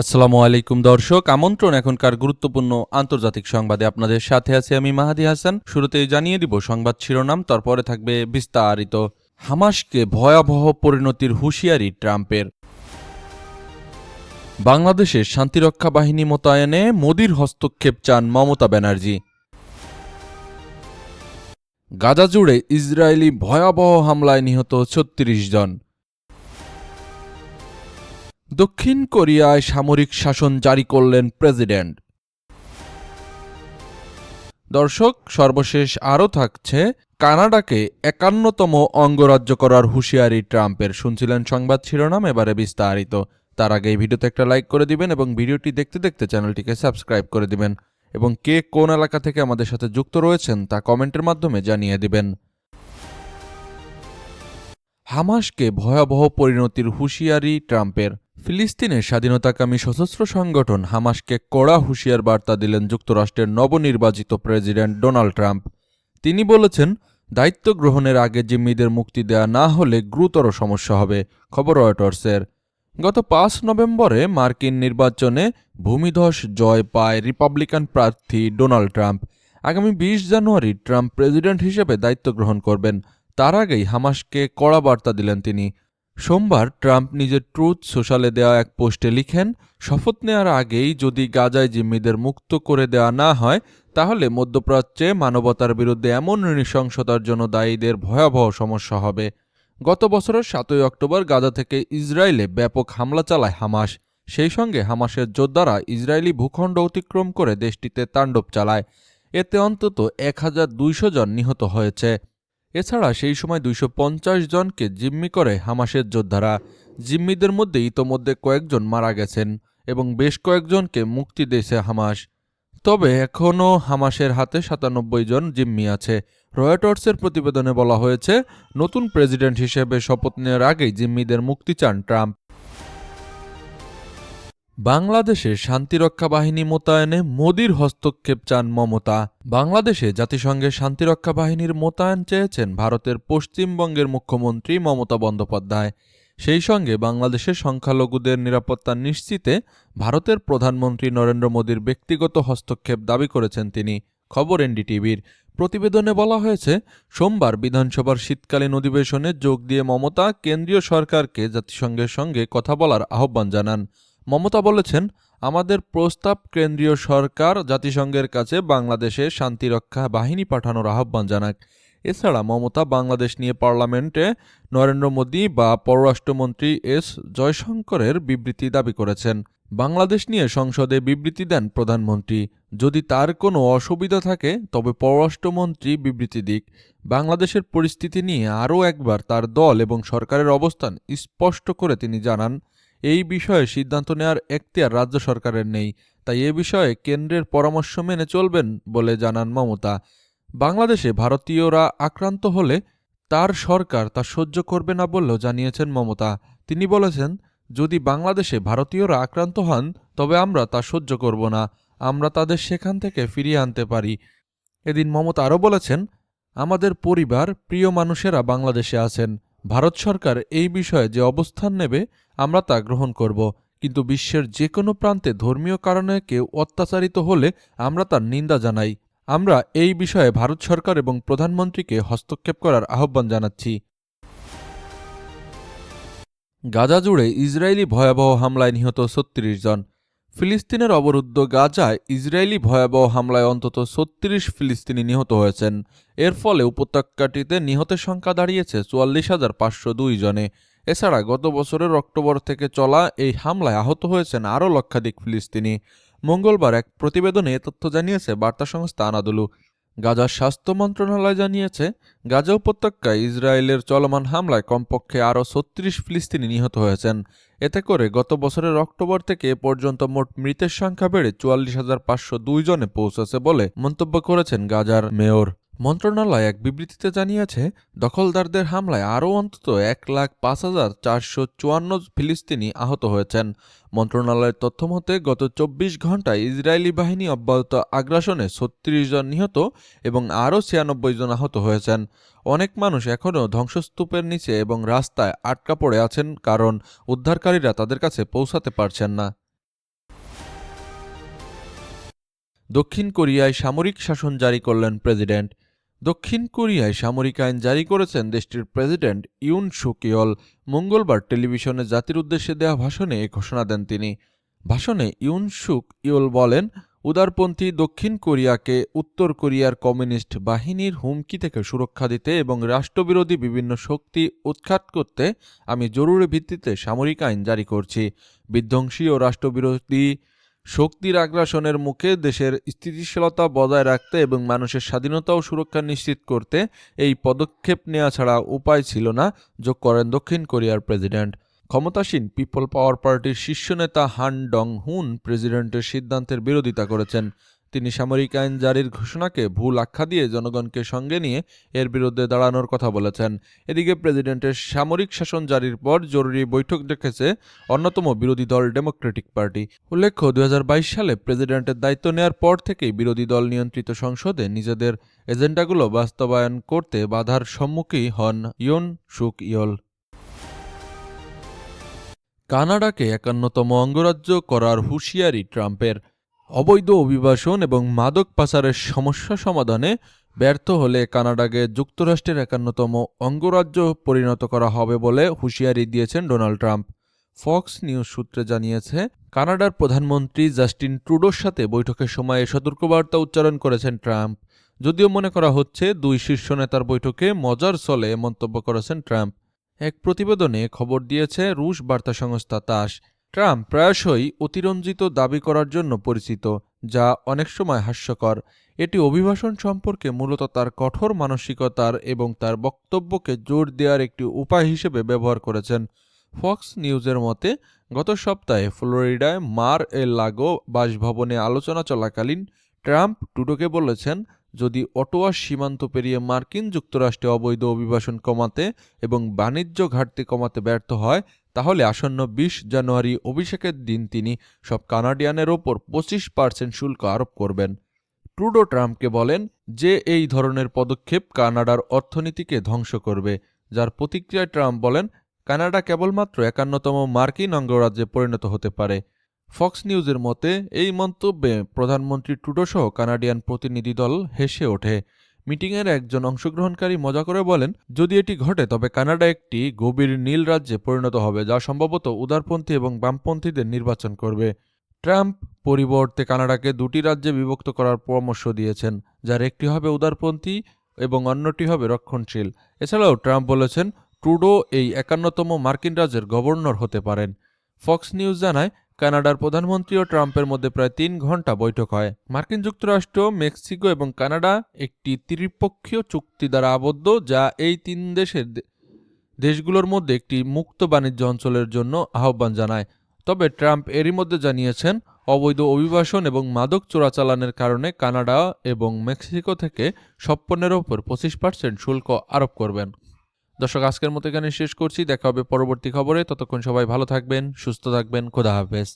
আসসালামু আলাইকুম দর্শক, আমন্ত্রণ এখনকার গুরুত্বপূর্ণ আন্তর্জাতিক সংবাদে আপনাদের সাথে আছি আমি মাহাদি হাসান। শুরুতেই জানিয়ে দিব সংবাদ শিরোনাম, তারপরে থাকবে বিস্তারিত। হামাসকে ভয়াবহ পরিণতির হুঁশিয়ারি ট্রাম্পের। বাংলাদেশে শান্তিরক্ষা বাহিনী মোতায়েনে মোদির হস্তক্ষেপ চান মমতা ব্যানার্জি। গাজা জুড়ে ইসরায়েলি ভয়াবহ হামলায় নিহত ছত্রিশ জন। দক্ষিণ কোরিয়ায় সামরিক শাসন জারি করলেন প্রেসিডেন্ট। দর্শক, সর্বশেষ আরও থাকছে, কানাডাকে একান্নতম অঙ্গরাজ্য করার হুঁশিয়ারি ট্রাম্পের। শুনছিলেন সংবাদ শিরোনাম, এবারে বিস্তারিত। তার আগে এই ভিডিওতে একটা লাইক করে দিবেন এবং ভিডিওটি দেখতে দেখতে চ্যানেলটিকে সাবস্ক্রাইব করে দিবেন। এবং কে কোন এলাকা থেকে আমাদের সাথে যুক্ত রয়েছেন তা কমেন্টের মাধ্যমে জানিয়ে দিবেন। হামাসকে ভয়াবহ পরিণতির হুঁশিয়ারি ট্রাম্পের। ফিলিস্তিনের স্বাধীনতাকামী সশস্ত্র সংগঠন হামাসকে কড়া হুঁশিয়ার বার্তা দিলেন যুক্তরাষ্ট্রের নবনির্বাচিত প্রেসিডেন্ট ডোনাল্ড ট্রাম্প। তিনি বলেছেন, দায়িত্ব গ্রহণের আগে জিম্মিদের মুক্তি দেয়া না হলে গুরুতর সমস্যা হবে, খবর রয়টার্সের। গত পাঁচ নভেম্বরে মার্কিন নির্বাচনে ভূমিধস জয় পায় রিপাবলিকান প্রার্থী ডোনাল্ড ট্রাম্প। আগামী বিশ জানুয়ারি ট্রাম্প প্রেসিডেন্ট হিসেবে দায়িত্ব গ্রহণ করবেন। তার আগেই হামাসকে কড়া বার্তা দিলেন তিনি। সোমবার ট্রাম্প নিজের ট্রুথ সোশ্যালে দেওয়া এক পোস্টে লিখেন, শপথ নেওয়ার আগেই যদি গাজায় জিম্মিদের মুক্ত করে দেওয়া না হয়, তাহলে মধ্যপ্রাচ্যে মানবতার বিরুদ্ধে এমন নৃশংসতার জন্য দায়ীদের ভয়াবহ সমস্যা হবে। গত বছরের সাতই অক্টোবর গাজা থেকে ইসরায়েলে ব্যাপক হামলা চালায় হামাস। সেই সঙ্গে হামাসের যোদ্ধারা ইসরায়েলি ভূখণ্ড অতিক্রম করে দেশটিতে তাণ্ডব চালায়। এতে অন্তত এক হাজার দুইশো জন নিহত হয়েছে। এছাড়া সেই সময় দুইশো পঞ্চাশ জনকে জিম্মি করে হামাসের যোদ্ধারা। জিম্মিদের মধ্যে ইতোমধ্যে কয়েকজন মারা গেছেন এবং বেশ কয়েকজনকে মুক্তি দিয়েছে হামাস। তবে এখনও হামাসের হাতে সাতানব্বই জন জিম্মি আছে। রয়টার্সের প্রতিবেদনে বলা হয়েছে, নতুন প্রেসিডেন্ট হিসেবে শপথ নেওয়ার আগেই জিম্মিদের মুক্তি চান ট্রাম্প। বাংলাদেশে শান্তিরক্ষা বাহিনী মোতায়েনে মোদির হস্তক্ষেপ চান মমতা। বাংলাদেশে জাতিসংঘের শান্তিরক্ষা বাহিনীর মোতায়েন চেয়েছেন ভারতের পশ্চিমবঙ্গের মুখ্যমন্ত্রী মমতা বন্দ্যোপাধ্যায়। সেই সঙ্গে বাংলাদেশের সংখ্যালঘুদের নিরাপত্তা নিশ্চিতে ভারতের প্রধানমন্ত্রী নরেন্দ্র মোদীর ব্যক্তিগত হস্তক্ষেপ দাবি করেছেন তিনি। খবর এনডিটিভির। প্রতিবেদনে বলা হয়েছে, সোমবার বিধানসভার শীতকালীন অধিবেশনে যোগ দিয়ে মমতা কেন্দ্রীয় সরকারকে জাতিসংঘের সঙ্গে কথা বলার আহ্বান জানান। মমতা বলেছেন, আমাদের প্রস্তাব কেন্দ্রীয় সরকার জাতিসংঘের কাছে বাংলাদেশে শান্তিরক্ষা বাহিনী পাঠানোর আহ্বান জানাক। এছাড়া মমতা বাংলাদেশ নিয়ে পার্লামেন্টে নরেন্দ্র মোদী বা পররাষ্ট্রমন্ত্রী এস জয়শঙ্করের বিবৃতি দাবি করেছেন। বাংলাদেশ নিয়ে সংসদে বিবৃতি দেন প্রধানমন্ত্রী। যদি তার কোনো অসুবিধা থাকে, তবে পররাষ্ট্রমন্ত্রী বিবৃতি দিক। বাংলাদেশের পরিস্থিতি নিয়ে আরও একবার তার দল এবং সরকারের অবস্থান স্পষ্ট করে তিনি জানান। এই বিষয়ে সিদ্ধান্ত নেওয়ার এখতিয়ার রাজ্য সরকারের নেই। তাই এ বিষয়ে কেন্দ্রের পরামর্শ মেনে চলবেন বলে জানান মমতা। বাংলাদেশে ভারতীয়রা আক্রান্ত হলে তার সরকার তা সহ্য করবে না বললেও জানিয়েছেন মমতা। তিনি বলেছেন, যদি বাংলাদেশে ভারতীয়রা আক্রান্ত হন, তবে আমরা তা সহ্য করব না। আমরা তাদের সেখান থেকে ফিরিয়ে আনতে পারি। এদিন মমতা আরও বলেছেন, আমাদের পরিবার, প্রিয় মানুষেরা বাংলাদেশে আছেন। ভারত সরকার এই বিষয়ে যে অবস্থান নেবে, আমরা তা গ্রহণ করব। কিন্তু বিশ্বের যে কোনো প্রান্তে ধর্মীয় কারণে কেউ অত্যাচারিত হলে আমরা তার নিন্দা জানাই। আমরা এই বিষয়ে ভারত সরকার এবং প্রধানমন্ত্রীকে হস্তক্ষেপ করার আহ্বান জানাচ্ছি। গাজা জুড়ে ইসরায়েলি ভয়াবহ হামলায় নিহত ছত্রিশ জন। ফিলিস্তিনের অবরুদ্ধ গাজায় ইসরায়েলি ভয়াবহ হামলায় অন্তত ছত্রিশ ফিলিস্তিনি নিহত হয়েছেন। এর ফলে উপত্যকাটিতে নিহতের সংখ্যা দাঁড়িয়েছে চুয়াল্লিশ হাজার পাঁচশো দুই জনে। এছাড়া গত বছরের অক্টোবর থেকে চলা এই হামলায় আহত হয়েছেন আরও লক্ষাধিক ফিলিস্তিনি। মঙ্গলবার এক প্রতিবেদনে এ তথ্য জানিয়েছে বার্তা সংস্থা আনাদুলু। গাজার স্বাস্থ্য মন্ত্রণালয় জানিয়েছে, গাজা উপত্যকায় ইসরায়েলের চলমান হামলায় কমপক্ষে আরও ছত্রিশ ফিলিস্তিনি নিহত হয়েছেন। এতে করে গত বছরের অক্টোবর থেকে এ পর্যন্ত মোট মৃতের সংখ্যা বেড়ে চুয়াল্লিশ হাজার পাঁচশো দুই জনে পৌঁছেছে বলে মন্তব্য করেছেন গাজার মেয়র। মন্ত্রণালয় এক বিবৃতিতে জানিয়েছে, দখলদারদের হামলায় আরও অন্তত এক লাখ পাঁচ হাজার চারশো চুয়ান্ন ফিলিস্তিনি আহত হয়েছেন। মন্ত্রণালয়ের তথ্য মতে, গত চব্বিশ ঘন্টায় ইসরায়েলি বাহিনী অব্যাহত আগ্রাসনে ছত্রিশ জন নিহত এবং আরও ছিয়ানব্বই জন আহত হয়েছেন। অনেক মানুষ এখনও ধ্বংসস্তূপের নিচে এবং রাস্তায় আটকা পড়ে আছেন কারণ উদ্ধারকারীরা তাদের কাছে পৌঁছাতে পারছেন না। দক্ষিণ কোরিয়ায় সামরিক শাসন জারি করলেন প্রেসিডেন্ট। দক্ষিণ কোরিয়ায় সামরিক আইন জারি করেছেন দেশটির প্রেসিডেন্ট ইউন সুকিয়ল মঙ্গলবার টেলিভিশনে জাতির উদ্দেশ্যে দেওয়া ভাষণে এ ঘোষণা দেন তিনি। ভাষণে ইউন সুক ইয়ল বলেন, উদারপন্থী দক্ষিণ কোরিয়াকে উত্তর কোরিয়ার কমিউনিস্ট বাহিনীর হুমকি থেকে সুরক্ষা দিতে এবং রাষ্ট্রবিরোধী বিভিন্ন শক্তি উৎখাত করতে আমি জরুরি ভিত্তিতে সামরিক আইন জারি করছি। বিধ্বংসী ও রাষ্ট্রবিরোধী শক্তির আগ্রাসনের মুখে দেশের স্থিতিশীলতা বজায় রাখতে এবং মানুষের স্বাধীনতা ও সুরক্ষা নিশ্চিত করতে এই পদক্ষেপ নেওয়া ছাড়া উপায় ছিল না, যোগ করেন দক্ষিণ কোরিয়ার প্রেসিডেন্ট। ক্ষমতাসীন পিপল পাওয়ার পার্টির শীর্ষ নেতা হান ডং হুন প্রেসিডেন্টের সিদ্ধান্তের বিরোধিতা করেছেন। তিনি সামরিক আইন জারির ঘোষণাকে ভুল আখ্যা দিয়ে জনগণকে সঙ্গে নিয়ে এর বিরুদ্ধে দাঁড়ানোর কথা বলেছেন। এদিকে প্রেসিডেন্টের সামরিক শাসন জারির পর জরুরি বৈঠক ডেকেছে অন্যতম বিরোধী দল ডেমোক্রেটিক পার্টি। উল্লেখ্য, দুই হাজার বাইশ সালে প্রেসিডেন্টের দায়িত্ব নেওয়ার পর থেকেই বিরোধী দল নিয়ন্ত্রিত সংসদে নিজেদের এজেন্ডাগুলো বাস্তবায়ন করতে বাধার সম্মুখীন হন ইয়ন সুক ইয়ল। কানাডাকে একান্নতম অঙ্গরাজ্য করার হুঁশিয়ারি ট্রাম্পের। অবৈধ অভিবাসন এবং মাদক পাচারের সমস্যা সমাধানে ব্যর্থ হলে কানাডাকে যুক্তরাষ্ট্রের একান্নতম অঙ্গরাজ্য পরিণত করা হবে বলে হুঁশিয়ারি দিয়েছেন ডোনাল্ড ট্রাম্প। ফক্স নিউজ সূত্রে জানিয়েছে, কানাডার প্রধানমন্ত্রী জাস্টিন ট্রুডোর সাথে বৈঠকের সময় সতর্কবার্তা উচ্চারণ করেছেন ট্রাম্প। যদিও মনে করা হচ্ছে, দুই শীর্ষ নেতার বৈঠকে মজার চলে মন্তব্য করেছেন ট্রাম্প। এক প্রতিবেদনে খবর দিয়েছে, রুশ বার্তা সংস্থা তাস ট্রাম্প প্রায়শই অতিরঞ্জিত দাবি করার জন্য পরিচিত, যা অনেক সময় হাস্যকর। এটি অভিবাসন সম্পর্কে মূলত তার কঠোর মানসিকতার এবং তার বক্তব্যকে জোর দেওয়ার একটি উপায় হিসেবে ব্যবহার করেছেন। ফক্স নিউজের মতে, গত সপ্তাহে ফ্লোরিডায় মার এ লাগো বাসভবনে আলোচনা চলাকালীন ট্রাম্প টুডোকে বলেছেন যদি অটোয়া সীমান্ত পেরিয়ে মার্কিন যুক্তরাষ্ট্রে অবৈধ অভিবাসন কমাতে এবং বাণিজ্য ঘাটতি কমাতে ব্যর্থ হয়, তাহলে আসন্ন বিশ জানুয়ারি অভিষেকের দিন তিনি সব কানাডিয়ানের ওপর পঁচিশ পার্সেন্ট শুল্ক আরোপ করবেন। ট্রুডো ট্রাম্পকে বলেন যে এই ধরনের পদক্ষেপ কানাডার অর্থনীতিকে ধ্বংস করবে, যার প্রতিক্রিয়ায় ট্রাম্প বলেন, কানাডা কেবলমাত্র একান্নতম মার্কিন অঙ্গরাজ্যে পরিণত হতে পারে। ফক্স নিউজের মতে, এই মন্তব্যে প্রধানমন্ত্রী ট্রুডোসহ কানাডিয়ান প্রতিনিধি দল হেসে ওঠে। মিটিংয়ের একজন অংশগ্রহণকারী মজা করে বলেন, যদি এটি ঘটে, তবে কানাডা একটি গভীর নীল রাজ্যে পরিণত হবে, যা সম্ভবত উদারপন্থী এবং বামপন্থীদের নির্বাচন করবে। ট্রাম্প পরিবর্তে কানাডাকে দুটি রাজ্যে বিভক্ত করার পরামর্শ দিয়েছেন, যার একটি হবে উদারপন্থী এবং অন্যটি হবে রক্ষণশীল। এছাড়াও ট্রাম্প বলেছেন ট্রুডো এই একান্নতম মার্কিন রাজ্যের গভর্নর হতে পারেন। ফক্স নিউজ জানায় কানাডার প্রধানমন্ত্রী ও ট্রাম্পের মধ্যে প্রায় তিন ঘণ্টা বৈঠক হয়। মার্কিন যুক্তরাষ্ট্র, মেক্সিকো এবং কানাডা একটি ত্রিপক্ষীয় চুক্তি দ্বারা আবদ্ধ, যা এই তিন দেশের দেশগুলোর মধ্যে একটি মুক্ত বাণিজ্য অঞ্চলের জন্য আহ্বান জানায়। তবে ট্রাম্প এরই মধ্যে জানিয়েছেন, অবৈধ অভিবাসন এবং মাদক চোরাচালানের কারণে কানাডা এবং মেক্সিকো থেকে সব পণ্যের ওপর পঁচিশ পার্সেন্ট শুল্ক আরোপ করবেন। দর্শক, আজকের মতো এখানে শেষ করছি। দেখা হবে পরবর্তী খবরে। ততক্ষণ সবাই ভালো থাকবেন, সুস্থ থাকবেন। খোদা হাফেজ।